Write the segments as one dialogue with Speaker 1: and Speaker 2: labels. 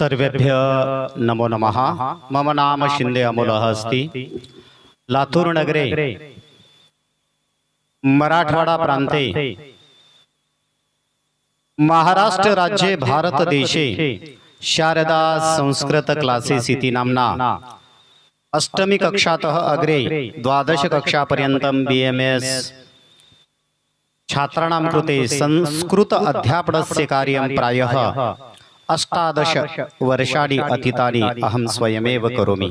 Speaker 1: सर्वेभ्य नमो नमः। मम नाम शिंदे अमोलः अस्ति। लातूर नगरे मराठवाडा प्रांते महाराष्ट्र राज्ये भारत देशे शारदा संस्कृत क्लासेस इति नाम्ना। अष्टमी कक्षातः अग्रे द्वादश कक्षापर्यन्तं बि एम् एस् छात्राणां कृते संस्कृत अध्यापनस्य कार्यं प्रायः अष्टादश वर्षाणि अतीतानि अहं स्वयमेव करोमि।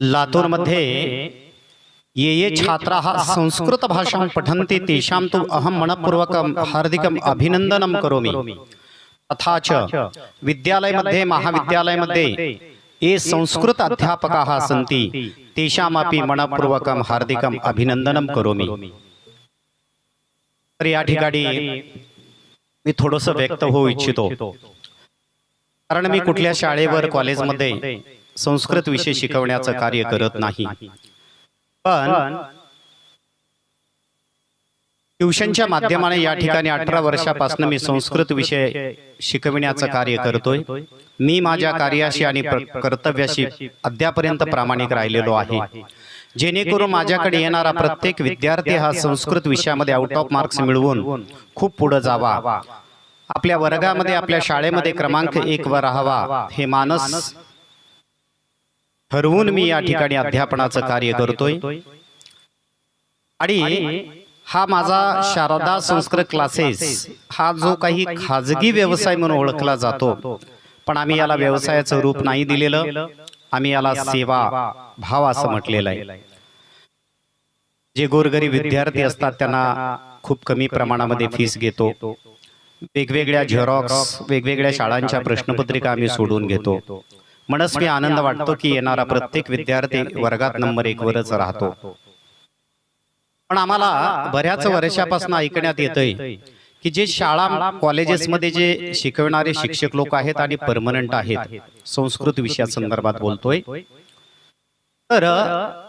Speaker 1: लातूर मध्ये ये ये छात्राः संस्कृतभाषां पठन्ति तेषां तु अहं मनःपूर्वकं हार्दिकम् अभिनन्दनं करोमि। तथा च विद्यालयमध्ये महाविद्यालयमध्ये ये संस्कृत अध्यापकाः सन्ति तेषामपि मनःपूर्वकं हार्दिकम् अभिनन्दनं करोमि। तर या ठिकाणी मी थोडस व्यक्त होऊ इच्छितो. कारण मी कुठल्या शाळेवर कॉलेजमध्ये संस्कृत विषय शिकवण्याचं कार्य करत नाही. पण ट्युशनच्या माध्यमाने या ठिकाणी अठरा वर्षापासून मी संस्कृत विषय शिकविण्याचं कार्य करतोय. मी माझ्या कार्याशी आणि कर्तव्याशी अद्यापर्यंत प्रामाणिक राहिलेलो आहे. जेणेकरून माझ्याकडे येणारा प्रत्येक विद्यार्थी हा संस्कृत विषयामध्ये आउट ऑफ मार्क्स मिळवून खूप पुढे जावा. आपल्या वर्गामध्ये आपल्या शाळेमध्ये क्रमांक एक वर राहावा हे मानस ठरवून मी या ठिकाणी अध्यापनाचं कार्य करतोय. आणि हा माझा शारदा संस्कृत क्लासेस हा जो काही खाजगी व्यवसाय म्हणून ओळखला जातो. पण आम्ही याला व्यवसायाचं रूप नाही दिलेलं. आम्ही याला सेवा भाव असं म्हटलेलं आहे. जे गोरगरीब विद्यार्थी असतात त्यांना खूप कमी प्रमाणामध्ये फीस घेतो. वेगवेगळ्या झेरॉक्स वेगवेगळ्या शाळांच्या प्रश्नपत्रिका आम्ही सोडून घेतो. मनस्वी आनंद वाटतो की येणारा प्रत्येक विद्यार्थी वर्गात नंबर एक वरच राहतो. पण आम्हाला बऱ्याच वर्षापासून ऐकण्यात येतंय. की जे शाळा कॉलेजेसमध्ये जे शिकवणारे शिक्षक लोक आहेत आणि परमनंट आहेत संस्कृत विषया संदर्भात बोलतोय. तर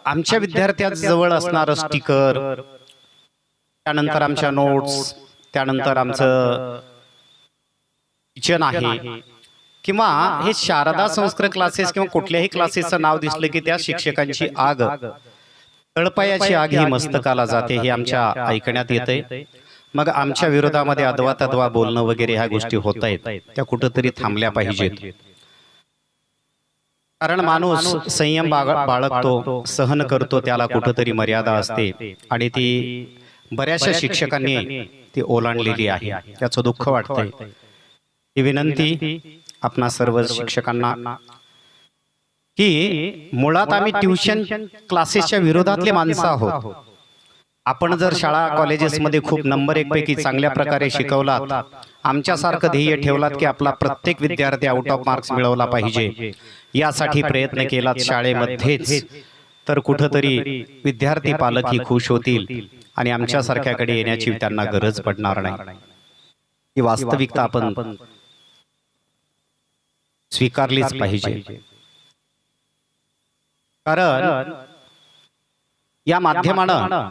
Speaker 1: आमच्या विद्यार्थ्यांजवळ असणारं स्टिकर त्यानंतर आमच्या नोट्स त्यानंतर आमचं किचन आहे. किंवा हे शारदा संस्कृत क्लासेस किंवा कुठल्याही क्लासेसचं नाव दिसलं की त्या शिक्षकांची आग. तळपायाची आग ही मस्तकाला जाते हे आमच्या ऐकण्यात येते मग आमच्या विरोधामध्ये अदवा तद्वा बोलणं वगैरे ह्या गोष्टी होत आहेत त्या कुठंतरी थांबल्या पाहिजेत. कारण माणूस संयम बाळ- बाळगतो सहन करतो त्याला कुठंतरी मर्यादा असते. आणि ती बऱ्याचशा शिक्षकांनी ती ओलांडलेली आहे. त्याचं दुःख वाटतंय. ही विनंती आपणा सर्व शिक्षकांना की मुळात आम्ही ट्युशन क्लासेसच्या विरोधातले माणसं आहोत. आपण जर शाळा कॉलेजेसमध्ये खूप नंबर एक पैकी चांगल्या प्रकारे शिकवलात. आमच्यासारखं ध्येय ठेवलात की आपला प्रत्येक विद्यार्थी आउट ऑफ मार्क्स मिळवला पाहिजे. यासाठी प्रयत्न केलात शाळेमध्येच. तर कुठंतरी विद्यार्थी पालक ही खुश होतील आणि आमच्यासारख्याकडे येण्याची त्यांना गरज पडणार नाही. ही वास्तविकता आपण स्वीकारलीच पाहिजे. कारण या माध्यमानं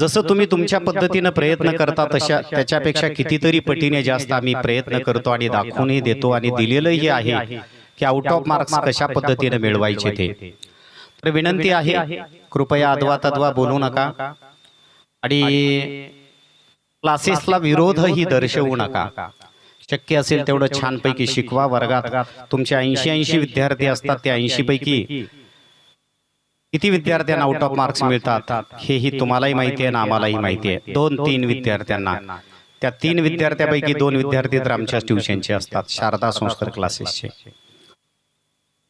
Speaker 1: जसं तुम्ही तुमच्या पद्धतीनं प्रयत्न करता तशा त्याच्यापेक्षा कितीतरी पटीने जास्त आम्ही प्रयत्न करतो आणि दाखवूनही देतो आणि दिलेलंही आहे की आउट ऑफ मार्क्स कशा पद्धतीने मिळवायचे ते. तर विनंती आहे कृपया अदवा तद्वा बोलू नका. आणि क्लासेसला विरोधही दर्शवू नका. शक्य असेल तेवढं छानपैकी शिकवा वर्गात. तुमचे ऐंशी ऐंशी विद्यार्थी असतात त्या ऐंशी पैकी किती विद्यार्थ्यांना आउट ऑफ मार्क्स मिळतात? हेही तुम्हालाही माहिती आहे ना आम्हालाही माहिती आहे. दोन तीन विद्यार्थ्यांना. त्या तीन विद्यार्थ्यापैकी दोन विद्यार्थी तर आमच्या ट्युशनचे असतात. शारदा संस्कृत क्लासेसचे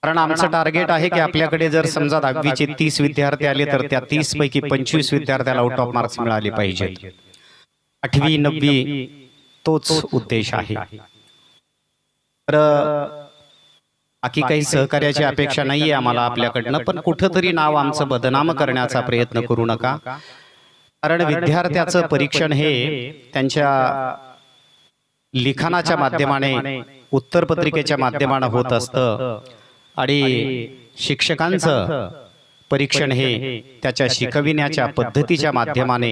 Speaker 1: कारण आमचं टार्गेट आहे की आपल्याकडे जर समजा दहावीचे तीस विद्यार्थी आले तर त्या तीस पैकी पंचवीस विद्यार्थ्याला आउट ऑफ मार्क्स मिळाले पाहिजेत. आठवी नववी तोच उद्देश आहे. तर बाकी काही सहकार्याची अपेक्षा नाहीये आम्हाला आपल्याकडनं. पण कुठंतरी नाव आमचं बदनाम करण्याचा प्रयत्न करू नका. कारण विद्यार्थ्याचं परीक्षण हे त्यांच्या लिखाणाच्या माध्यमाने उत्तरपत्रिकेच्या माध्यमाने होत असतं. आणि शिक्षकांचं परीक्षण हे त्याच्या शिकविण्याच्या पद्धतीच्या माध्यमाने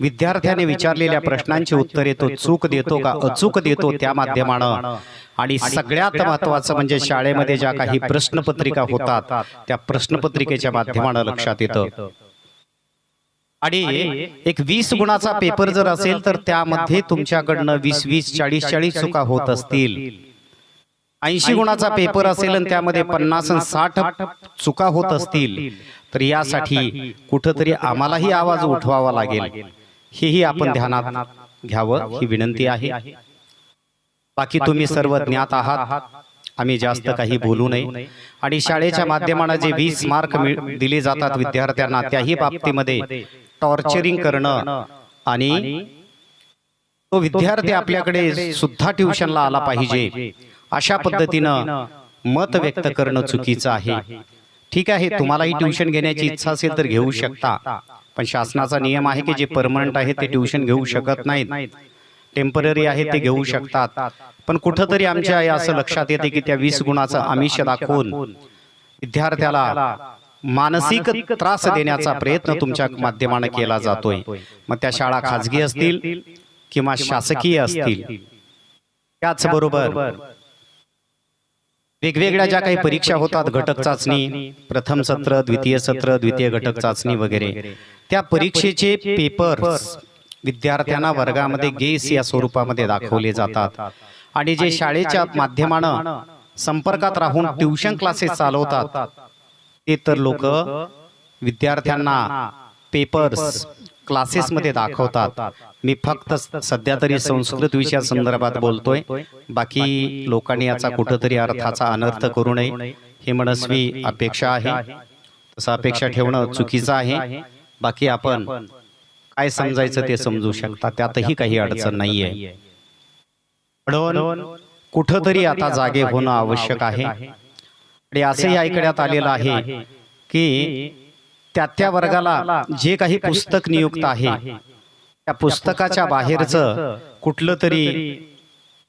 Speaker 1: विद्यार्थ्याने विचारलेल्या प्रश्नांची उत्तरे तो चूक देतो का? अचूक देतो त्या माध्यमानं. आणि सगळ्यात महत्वाचं म्हणजे शाळेमध्ये ज्या काही प्रश्नपत्रिका होतात त्या प्रश्नपत्रिकेच्या माध्यमानं लक्षात येतं. आणि एक वीस गुणाचा पेपर जर असेल तर त्यामध्ये तुमच्याकडनं वीस वीस चाळीस चाळीस चुका होत असतील. ऐंशी गुणाचा पेपर असेल आणि त्यामध्ये पन्नास आणि साठ चुका होत असतील तर यासाठी कुठंतरी आम्हालाही आवाज उठवावा लागेल. हेही आपण ध्यानात घ्यावं ही विनंती आहे. बाकी तुम्ही सर्व ज्ञात आहात. आम्ही जास्त काही बोलू नये. आणि शाळेच्या माध्यमानं जे वीस मार्क दिले जातात विद्यार्थ्यांना त्याही बाबतीमध्ये टॉर्चरिंग करणं आणि तो विद्यार्थी आपल्याकडे सुद्धा ट्युशनला आला पाहिजे. अशा पद्धतीनं मत व्यक्त करणं चुकीचं आहे. ठीक आहे तुम्हालाही ट्युशन घेण्याची इच्छा असेल तर घेऊ शकता. पण शासनाचा नियम आहे की जे परमनंट आहे ते ट्युशन घेऊ शकत नाहीत. टेंपररी आहे ते घेऊ शकतात. पण कुठंतरी आमच्या या असं लक्षात येते की त्या वीस गुणाचं आमिष दाखवून विद्यार्थ्याला मानसिक त्रास देण्याचा प्रयत्न तुमच्या माध्यमानं केला जातोय. मग त्या शाळा खाजगी असतील किंवा शासकीय असतील. त्याचबरोबर वेगवेगळ्या ज्या काही परीक्षा होतात घटक चाचणी प्रथम सत्र द्वितीय सत्र द्वितीय घटक चाचणी वगैरे. त्या परीक्षेचे पेपर विद्यार्थ्यांना वर्गामध्ये गेस या स्वरूपामध्ये दाखवले जातात. आणि जे शाळेच्या माध्यमानं संपर्कात राहून ट्युशन क्लासेस चालवतात. ते तर लोक विद्यार्थ्यांना पेपर्स क्लासेसमध्ये दाखवतात. मी फक्त सध्या तरी संस्कृत विषया संदर्भात बोलतोय. बाकी लोकांनी याचा कुठंतरी अर्थाचा अनर्थ करू नये. ही मनस्वी अपेक्षा आहे. तसं अपेक्षा ठेवणं चुकीचं आहे. बाकी आपण काय समजायचं ते समजू शकता. त्यातही काही अडचण नाहीये. म्हणून कुठंतरी आता जागे होणं आवश्यक आहे. आणि असंही ऐकण्यात आलेलं आहे की त्या त्या वर्गाला जे काही पुस्तक नियुक्त आहे त्या पुस्तकाच्या बाहेरचं कुठलं तरी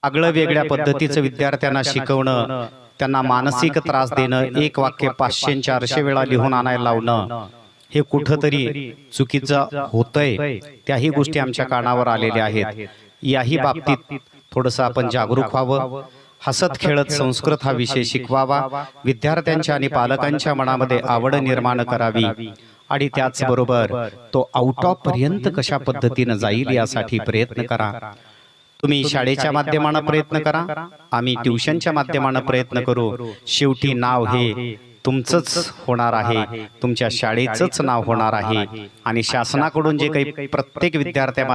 Speaker 1: आगळं वेगळ्या पद्धतीचं विद्यार्थ्यांना शिकवणं त्यांना मानसिक त्रास देणं एक वाक्य पाचशे चारशे वेळा लिहून आणायला लावणं हे कुठंतरी चुकीचं होतंय. त्याही गोष्टी आमच्या कानावर आलेल्या आहेत. याही बाबतीत थोडंसं आपण जागरूक व्हावं. हसत खेळत संस्कृत हा विषय शिकवावा. विद्यार्थ्यांच्या आणि पालकांच्या मनामध्ये आवड निर्माण करावी. आणि त्याचबरोबर तो आउट ऑफ पर्यंत कशा पद्धतीनं जाईल यासाठी प्रयत्न करा. तुम्ही शाळेच्या माध्यमानं प्रयत्न करा. आम्ही ट्युशनच्या माध्यमानं प्रयत्न करू. शेवटी नाव हे तुमचंच होणार आहे. तुमच्या शाळेचंच नाव होणार आहे. आणि शासनाकडून जे काही प्रत्येक विद्यार्थ्या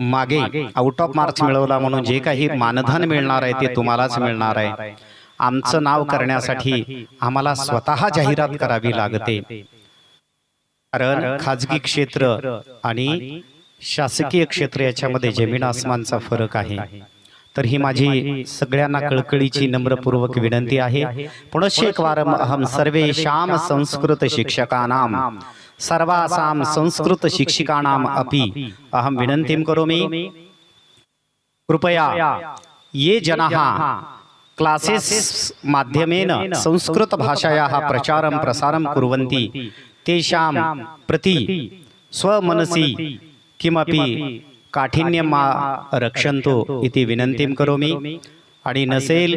Speaker 1: मागे आउट ऑफ मार्क्स मिळवला म्हणून जे काही मानधन मिळणार आहे ते तुम्हालाच मिळणार आहे. आमचं नाव करण्यासाठी आम्हाला स्वतः जाहिरात करावी लागते. कारण खाजगी क्षेत्र आणि शासकीय क्षेत्र याच्यामध्ये जमीन आसमानचा फरक आहे. तर ही माझी सगळ्यांना कळकळीची नम्रपूर्वक विनंती आहे. पुनश्च एकवारम अहम सर्वेषां संस्कृत शिक्षकानां सर्वासां संस्कृत शिक्षिकाणाम् अपि. अहं विनन्तीं करोमि. कृपया ये जनाः क्लासेस् माध्यमेन संस्कृतभाषायाः प्रचारं प्रसारं कुर्वन्ति. तेषां प्रति स्वमनसि किमपि काठिन्यं मा रक्षन्तु इति विनंतीं करोमि. आणि नसेल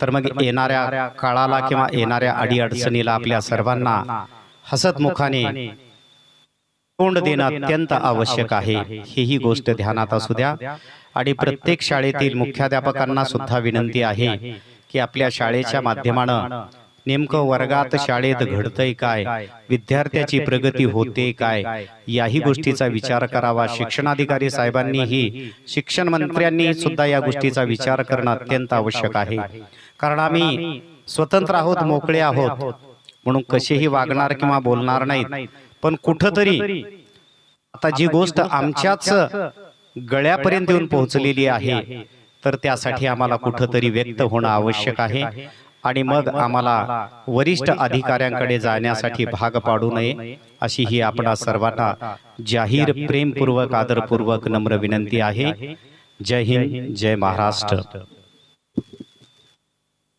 Speaker 1: तर मग येणाऱ्या काळाला किंवा येणाऱ्या अडीअडचणीला आपल्या सर्वांना हसतमुखाने तोंड देणं अत्यंत आवश्यक आहे. ही ही गोष्ट ध्यानात असू द्या. आणि प्रत्येक शाळेतील मुख्याध्यापकांना सुद्धा विनंती आहे की आपल्या शाळेच्या माध्यमानं नेमकं वर्गात शाळेत घडतंय काय? विद्यार्थ्याची प्रगती होते काय? याही गोष्टीचा विचार करावा. शिक्षणाधिकारी साहेबांनीही शिक्षण मंत्र्यांनी सुद्धा या गोष्टीचा विचार करणं अत्यंत आवश्यक आहे. कारण आम्ही स्वतंत्र आहोत मोकळे आहोत. म्हणून कसेही वागणार किंवा बोलणार नाहीत. पण कुठंतरी आता जी गोष्ट आमच्याच गळ्यापर्यंत येऊन पोहोचलेली आहे तर त्यासाठी आम्हाला कुठंतरी व्यक्त होणं आवश्यक आहे. आणि मग आम्हाला वरिष्ठ अधिकाऱ्यांकडे जाण्यासाठी भाग पाडू नये अशी ही आपणा सर्वांना जाहीर प्रेमपूर्वक आदरपूर्वक नम्र विनंती आहे. जय हिंद जय महाराष्ट्र.